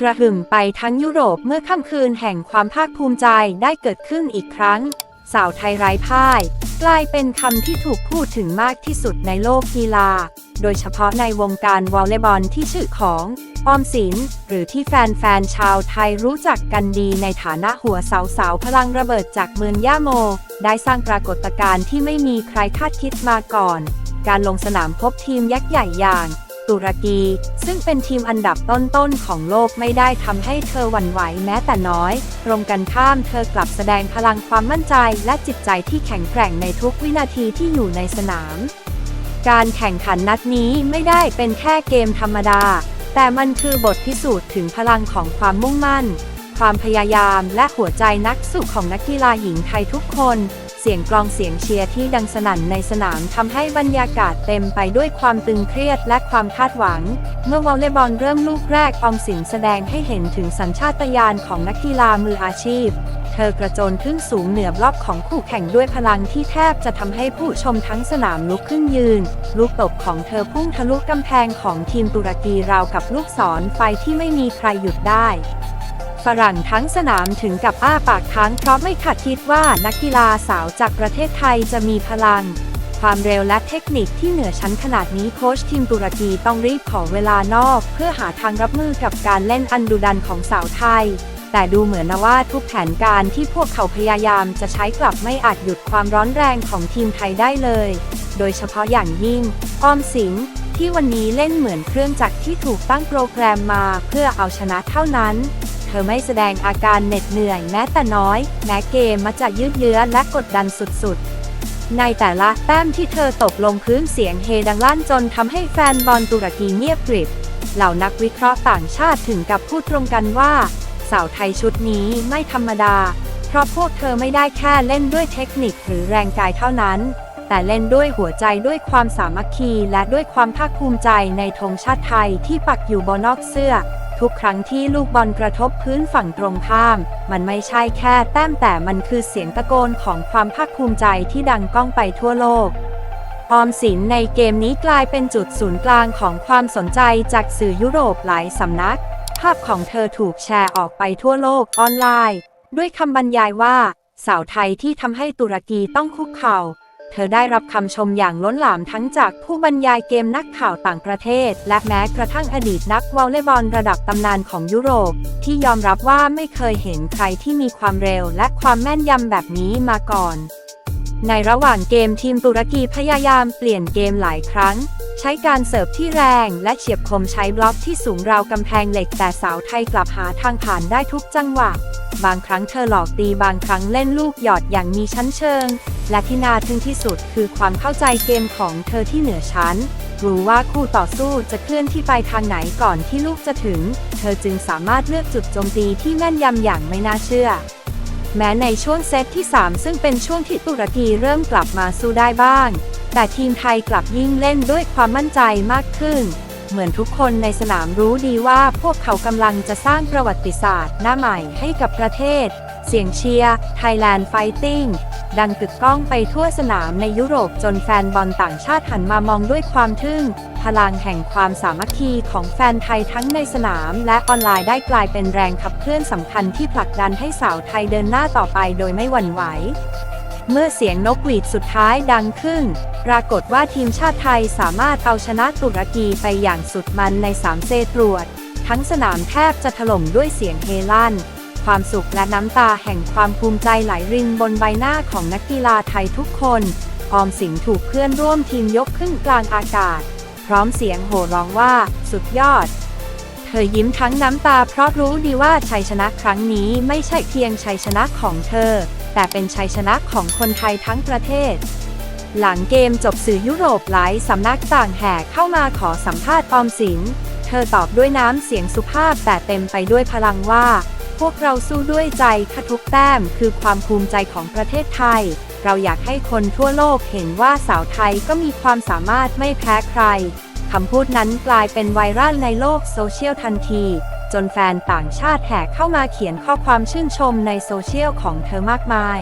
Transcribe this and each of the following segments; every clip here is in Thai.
กระหึ่มไปทั้งยุโรปเมื่อค่ำคืนแห่งความภาคภูมิใจได้เกิดขึ้นอีกครั้ง สาวไทยไร้พ่าย กลายเป็นคำที่ถูกพูดถึงมากที่สุดในโลกกีฬา โดยเฉพาะในวงการวอลเลย์บอลที่ชื่อของออมสิน หรือที่แฟนๆชาวไทยรู้จักกันดีในฐานะหัวเสาสาวพลังระเบิดจากเมืองย่าโม ได้สร้างปรากฏการณ์ที่ไม่มีใครคาดคิดมาก่อน การลงสนามพบทีมยักษ์ใหญ่อย่าง ตุรกี ซึ่งเป็นทีมอันดับต้นๆของโลกไม่ได้ทำให้เธอหวั่นไหวแม้แต่น้อย ตรงกันข้ามเธอกลับแสดงพลังความมั่นใจและจิตใจที่แข็งแกร่งในทุกวินาทีที่อยู่ในสนาม การแข่งขันนัดนี้ไม่ได้เป็นแค่เกมธรรมดา แต่มันคือบทพิสูจน์ถึงพลังของความมุ่งมั่น ความพยายามและหัวใจนักสู้ของนักกีฬาหญิงไทยทุกคน สียงกลองเสียงเชียร์ที่ดังสนั่นในสนามทำให้บรรยากาศเต็มไปด้วยความตึงเครียดและความคาดหวัง เมื่อวอลเลย์บอลเริ่มลูกแรกออมสินแสดงให้เห็นถึงสัญชาตญาณของนักกีฬามืออาชีพ เธอกระโจนขึ้นสูงเหนือบล็อกของคู่แข่งด้วยพลังที่แทบจะทำให้ผู้ชมทั้งสนามลุกขึ้นยืน ลูกตบของเธอพุ่งทะลุกำแพงของทีมตุรกีราวกับลูกศรไฟที่ไม่มีใครหยุดได้ ฝรั่งทั้งสนามถึงกับอ้าปากค้างเพราะไม่คาดคิดว่านักกีฬาสาวจากประเทศไทยจะมีพลัง ความเร็วและเทคนิคที่เหนือชั้นขนาดนี้โค้ชทีมตุรกีต้องรีบขอเวลานอก เพื่อหาทางรับมือกับการเล่นอันดุดันของสาวไทย แต่ดูเหมือนนะว่าทุกแผนการที่พวกเขาพยายามจะใช้กลับไม่อาจหยุดความร้อนแรงของทีมไทยได้เลย โดยเฉพาะอย่างยิ่งอ้อมสิงที่วันนี้เล่นเหมือนเครื่องจักรที่ถูกตั้งโปรแกรมมาเพื่อเอาชนะเท่านั้น เธอไม่แสดงอาการเหน็ดเหนื่อยแม้แต่น้อย แม้เกมมักจะยืดเยื้อและกดดันสุดๆ ในแต่ละแต้มที่เธอตกลงพื้นเสียงเฮดังลั่นจนทำให้แฟนบอลตุรกีเงียบกริบ เหล่านักวิเคราะห์ต่างชาติถึงกับพูดตรงกันว่า สาวไทยชุดนี้ไม่ธรรมดา เพราะพวกเธอไม่ได้แค่เล่นด้วยเทคนิคหรือแรงกายเท่านั้น แต่เล่นด้วยหัวใจด้วยความสามัคคีและด้วยความภาคภูมิใจในธงชาติไทยที่ปักอยู่บนนอกเสื้อ ทุกครั้งที่ลูกบอลกระทบพื้นฝั่งตรงข้าม มันไม่ใช่แค่แต้มแต่มันคือเสียงตะโกนของความภาคภูมิใจที่ดังก้องไปทั่วโลก ออมสินในเกมนี้กลายเป็นจุดศูนย์กลางของความสนใจจากสื่อยุโรปหลายสำนัก ภาพของเธอถูกแชร์ออกไปทั่วโลกออนไลน์ ด้วยคำบรรยายว่า สาวไทยที่ทำให้ตุรกีต้องคุกเข่า เธอได้รับคำชมอย่างล้นหลามทั้งจากผู้บรรยายเกมนักข่าวต่างประเทศ และแม้กระทั่งอดีตนักวอลเลย์บอลระดับตำนานของยุโรป ที่ยอมรับว่าไม่เคยเห็นใครที่มีความเร็วและความแม่นยำแบบนี้มาก่อน ในระหว่างเกมทีมตุรกีพยายามเปลี่ยนเกมหลายครั้ง ใช้การเสิร์ฟที่แรงและเฉียบคมใช้บล็อกที่สูงราวกำแพงเหล็กแต่สาวไทยกลับหาทางผ่านได้ทุกจังหวะบางครั้งเธอหลอกตีบางครั้งเล่นลูกหยอดอย่างมีชั้นเชิง และที่น่าทึ่งที่สุดคือความเข้าใจเกมของเธอที่เหนือชั้น รู้ว่าคู่ต่อสู้จะเคลื่อนที่ไปทางไหนก่อนที่ลูกจะถึง เธอจึงสามารถเลือกจุดโจมตีที่แม่นยำอย่างไม่น่าเชื่อ แม้ในช่วงเซตที่ 3 ซึ่งเป็นช่วงที่ตุรกีเริ่มกลับมาสู้ได้บ้าง แต่ทีมไทยกลับยิ่งเล่นด้วยความมั่นใจมากขึ้น เหมือนทุกคนในสนามรู้ดีว่าพวกเขากำลังจะสร้างประวัติศาสตร์หน้าใหม่ให้กับประเทศ เสียงเชียร์ Thailand Fighting ดังกึกก้องไปทั่วสนามในยุโรปจนแฟนบอลต่างชาติหันมามองด้วยความทึ่ง พลังแห่งความสามัคคีของแฟนไทยทั้งในสนามและออนไลน์ได้กลายเป็นแรงขับเคลื่อนสำคัญที่ผลักดันให้สาวไทยเดินหน้าต่อไปโดยไม่หวั่นไหวเมื่อเสียงนกหวีดสุดท้ายดังขึ้น ปรากฏว่าทีมชาติไทยสามารถเอาชนะตุรกีไปอย่างสุดมันใน3เซตรวด ทั้งสนามแทบจะถล่มด้วยเสียงเฮลั่น ความสุขและน้ำตาแห่งความภูมิใจไหลรินบนใบหน้าของนักกีฬาไทยทุกคน ออมสิงถูกเพื่อนร่วมทีมยกขึ้นกลางอากาศ พร้อมเสียงโห่ร้องว่า สุดยอด เธอยิ้มทั้งน้ำตาเพราะรู้ดีว่าชัยชนะครั้งนี้ไม่ใช่เพียงชัยชนะของเธอ แต่เป็นชัยชนะของคนไทยทั้งประเทศหลังเกมจบสื่อยุโรปหลายสำนักต่างแห่เข้ามาขอสัมภาษณ์ออมสิน เธอตอบด้วยน้ำเสียงสุภาพแต่เต็มไปด้วยพลังว่า พวกเราสู้ด้วยใจค่ะทุกแต้มคือความภูมิใจของประเทศไทย เราอยากให้คนทั่วโลกเห็นว่าสาวไทยก็มีความสามารถไม่แพ้ใคร คำพูดนั้นกลายเป็นไวรัลในโลกโซเชียลทันที จนแฟนต่างชาติแห่เข้ามาเขียนข้อความชื่นชมในโซเชียลของเธอมากมาย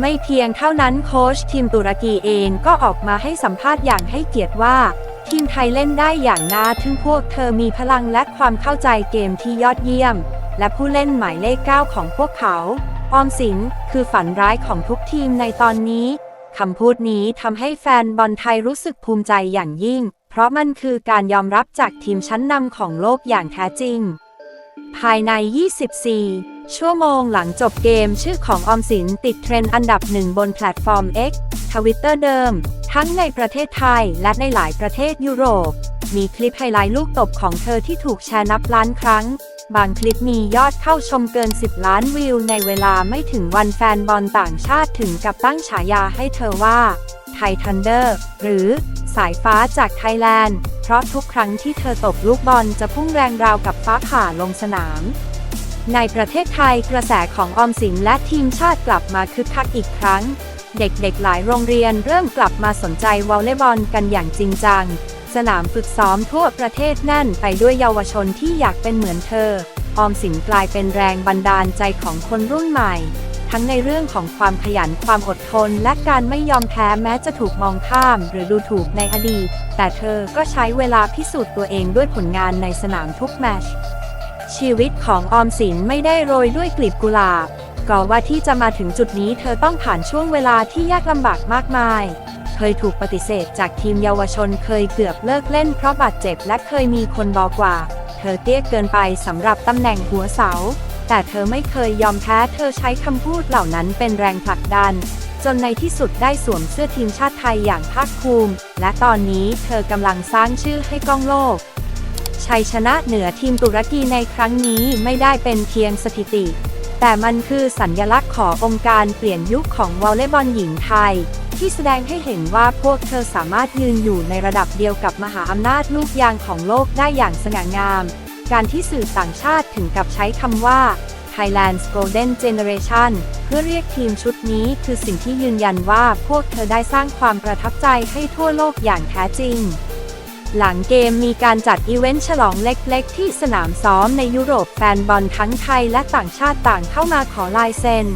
ไม่เพียงเท่านั้นโค้ชทีมตุรกีเองก็ออกมาให้สัมภาษณ์อย่างให้เกียรติว่าทีมไทยเล่นได้อย่างน่าทึ่งพวกเธอมีพลังและความเข้าใจเกมที่ยอดเยี่ยม และผู้เล่นหมายเลข 9 ของพวกเขา ออมสินคือฝันร้ายของทุกทีมในตอนนี้คำพูดนี้ทำให้แฟนบอลไทยรู้สึกภูมิใจอย่างยิ่ง เพราะมันคือการยอมรับจากทีมชั้นนำของโลกอย่างแท้จริง ภายใน 24 ชั่วโมงหลังจบเกมชื่อของออมสินติดเทรนด์อันดับหนึ่งบนแพลตฟอร์ม X ทวิตเตอร์เดิม ทั้งในประเทศไทยและในหลายประเทศยุโรป มีคลิปไฮไลท์ลูกตบของเธอที่ถูกแชร์นับล้านครั้ง บางคลิปมียอดเข้าชมเกิน 10 ล้านวิวในเวลาไม่ถึงวันแฟนบอลต่างชาติถึงกับตั้งฉายาให้เธอว่าไททันเดอร์ หรือสายฟ้าจากไทยแลนด์ เพราะทุกครั้งที่เธอตบลูกบอลจะพุ่งแรงราวกับฟ้าผ่าลงสนาม ในประเทศไทยกระแสของออมสินและทีมชาติกลับมาคึกคักอีกครั้ง เด็กๆหลายโรงเรียนเริ่มกลับมาสนใจวอลเลย์บอลกันอย่างจริงจัง สนามฝึกซ้อมทั่วประเทศแน่นไปด้วยเยาวชนที่อยากเป็นเหมือนเธอ ออมสินกลายเป็นแรงบันดาลใจของคนรุ่นใหม่ ทั้งในเรื่องของความขยันความอดทน และการไม่ยอมแพ้แม้จะถูกมองข้าม หรือดูถูกในอดีต แต่เธอก็ใช้เวลาพิสูจน์ตัวเองด้วยผลงานในสนามทุกแมตช์ชีวิตของออมสินไม่ได้โรยด้วยกลีบกุหลาบก็ว่าที่จะมาถึงจุดนี้เธอต้องผ่านช่วงเวลาที่ยากลำบากมากมาย เคยถูกปฏิเสธจากทีมเยาวชนเคยเกือบเลิกเล่นเพราะบาดเจ็บและเคยมีคนบอกว่า เธอเตี้ยเกินไปสำหรับตำแหน่งหัวเสา แต่เธอไม่เคยยอมแพ้เธอใช้คำพูดเหล่านั้นเป็นแรงผลักดัน จนในที่สุดได้สวมเสื้อทีมชาติไทยอย่างภาคภูมิ และตอนนี้เธอกำลังสร้างชื่อให้กล้องโลกชัยชนะเหนือทีมตุรกีในครั้งนี้ไม่ได้เป็นเพียงสถิติ แต่มันคือสัญญลักษณ์ขององค์การเปลี่ยนยุคของวอลเลย์บอลหญิงไทย ที่แสดงให้เห็นว่าพวกเธอสามารถยืนอยู่ในระดับเดียวกับมหาอำนาจลูกยางของโลกได้อย่างสง่างาม การที่สื่อต่างชาติถึงกับใช้คำว่า Thailand's Golden Generation เพื่อเรียกทีมชุดนี้คือสิ่งที่ยืนยันว่าพวกเธอได้สร้างความประทับใจให้ทั่วโลกอย่างแท้จริง หลังเกมมีการจัดอีเวนต์ฉลองเล็กๆ ที่สนามซ้อมในยุโรปแฟนบอลทั้งไทยและต่างชาติต่างเข้ามาขอลายเซ็น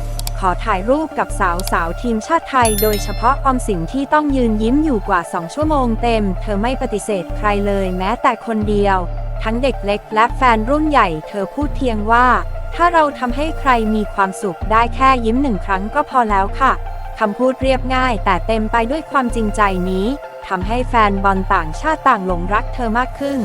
ขอถ่ายรูปกับสาวสาวทีมชาติไทย โดยเฉพาะออมสินที่ต้องยืนยิ้มอยู่กว่า 2 ชั่วโมงเต็ม เธอไม่ปฏิเสธใครเลยแม้แต่คนเดียว ทั้งเด็กเล็กและแฟนรุ่นใหญ่ เธอพูดเพียงว่า ถ้าเราทำให้ใครมีความสุขได้แค่ยิ้มหนึ่งครั้งก็พอแล้วค่ะคำพูดเรียบง่ายแต่เต็มไปด้วยความจริงใจนี้ทำให้แฟนบอลต่างชาติต่างหลงรักเธอมากขึ้น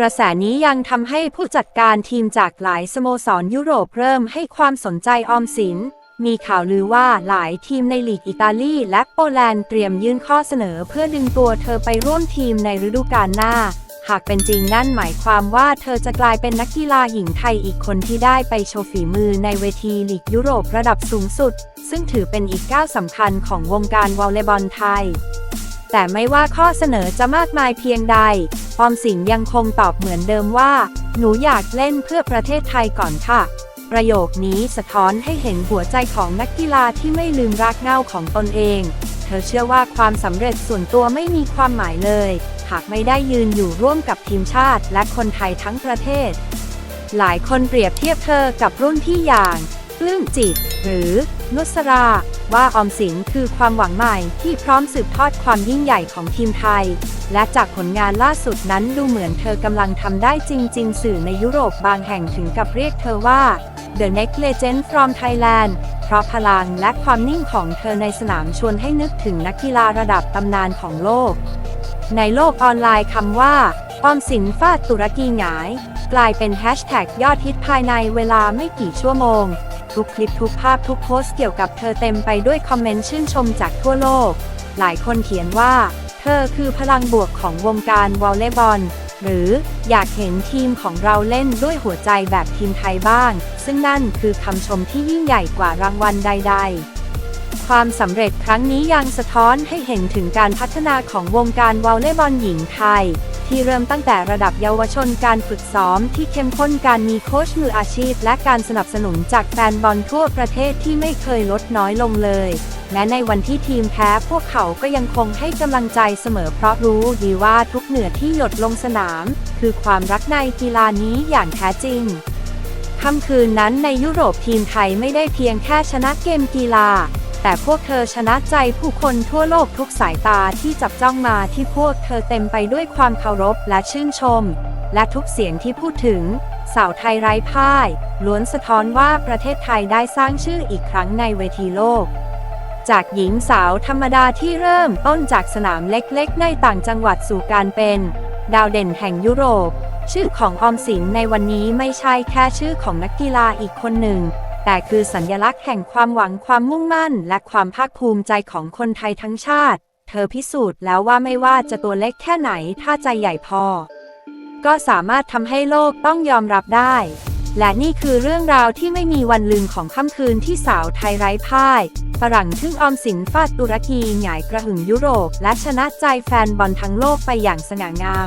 กระแสนี้ยังทำให้ผู้จัดการทีมจากหลายสโมสรยุโรปเริ่มให้ความสนใจออมสิน มีข่าวลือว่าหลายทีมในลีกอิตาลีและโปแลนด์เตรียมยื่นข้อเสนอเพื่อดึงตัวเธอไปร่วมทีมในฤดูกาลหน้า หากเป็นจริงนั่นหมายความว่าเธอจะกลายเป็นนักกีฬาหญิงไทยอีกคนที่ได้ไปโชว์ฝีมือในเวทีลีกยุโรประดับสูงสุด ซึ่งถือเป็นอีกก้าวสำคัญของวงการวอลเลย์บอลไทย แต่ไม่ว่าข้อเสนอจะมากมายเพียงใด ออมสินยังคงตอบเหมือนเดิมว่า หนูอยากเล่นเพื่อประเทศไทยก่อนค่ะ ประโยคนี้สะท้อนให้เห็นหัวใจของนักกีฬาที่ไม่ลืมรากเหง้าของตนเอง เธอเชื่อว่าความสำเร็จส่วนตัวไม่มีความหมายเลย หากไม่ได้ยืนอยู่ร่วมกับทีมชาติและคนไทยทั้งประเทศ หลายคนเปรียบเทียบเธอกับรุ่นพี่อย่างปลื้มจิต หรือนุสรา ว่าออมสินคือความหวังใหม่ที่พร้อมสืบทอดความยิ่งใหญ่ของทีมไทย และจากผลงานล่าสุดนั้นดูเหมือนเธอกำลังทำได้จริง ๆ สื่อในยุโรปบางแห่งถึงกับเรียกเธอว่า The Next Legend from Thailand เพราะพลังและความนิ่งของเธอในสนามชวนให้นึกถึงนักกีฬาระดับตำนานของโลก ในโลกออนไลน์คำว่า ออมสินฟาดตุรกีหงาย กลายเป็นแฮชแท็กยอดฮิตภายในเวลาไม่กี่ชั่วโมง ทุกคลิปทุกภาพทุกโพสต์เกี่ยวกับเธอเต็มไปด้วยคอมเมนต์ชื่นชมจากทั่วโลก หลายคนเขียนว่า เธอคือพลังบวกของวงการวอลเลย์บอล หรืออยากเห็นทีมของเราเล่นด้วยหัวใจแบบทีมไทยบ้าง ซึ่งนั่นคือคำชมที่ยิ่งใหญ่กว่ารางวัลใด ๆความสำเร็จครั้งนี้ยังสะท้อนให้เห็นถึงการพัฒนาของวงการวอลเลย์บอลหญิงไทย ที่เริ่มตั้งแต่ระดับเยาวชนการฝึกซ้อมที่เข้มข้นการมีโค้ชมืออาชีพ และการสนับสนุนจากแฟนบอลทั่วประเทศที่ไม่เคยลดน้อยลงเลย แม้ในวันที่ทีมแพ้พวกเขาก็ยังคงให้กำลังใจเสมอเพราะรู้ดีว่าทุกเหนือที่หยดลงสนาม คือความรักในกีฬานี้อย่างแท้จริงค่ำคืนนั้นในยุโรปทีมไทยไม่ได้เพียงแค่ชนะเกมกีฬา แต่พวกเธอชนะใจผู้คนทั่วโลกทุกสายตาที่จับจ้องมาที่พวกเธอเต็มไปด้วยความเคารพและชื่นชม และทุกเสียงที่พูดถึง สาวไทยไร้พ่าย ล้วนสะท้อนว่าประเทศไทยได้สร้างชื่ออีกครั้งในเวทีโลก จากหญิงสาวธรรมดาที่เริ่มต้นจากสนามเล็กๆ ในต่างจังหวัดสู่การเป็น ดาวเด่นแห่งยุโรป ชื่อของออมสินในวันนี้ไม่ใช่แค่ชื่อของนักกีฬาอีกคนหนึ่ง แต่คือสัญลักษณ์แห่งความหวังความมุ่งมั่น และความภาคภูมิใจของคนไทยทั้งชาติ เธอพิสูจน์แล้วว่าไม่ว่าจะตัวเล็กแค่ไหนถ้าใจใหญ่พอ ก็สามารถทำให้โลกต้องยอมรับได้ และนี่คือเรื่องราวที่ไม่มีวันลืมของค่ำคืนที่สาวไทยไร้พ่ายฝรั่งทึ่งออมสินฟาดตุรกีหงายกระหึ่มยุโรป และชนะใจแฟนบอลทั้งโลกไปอย่างสง่างาม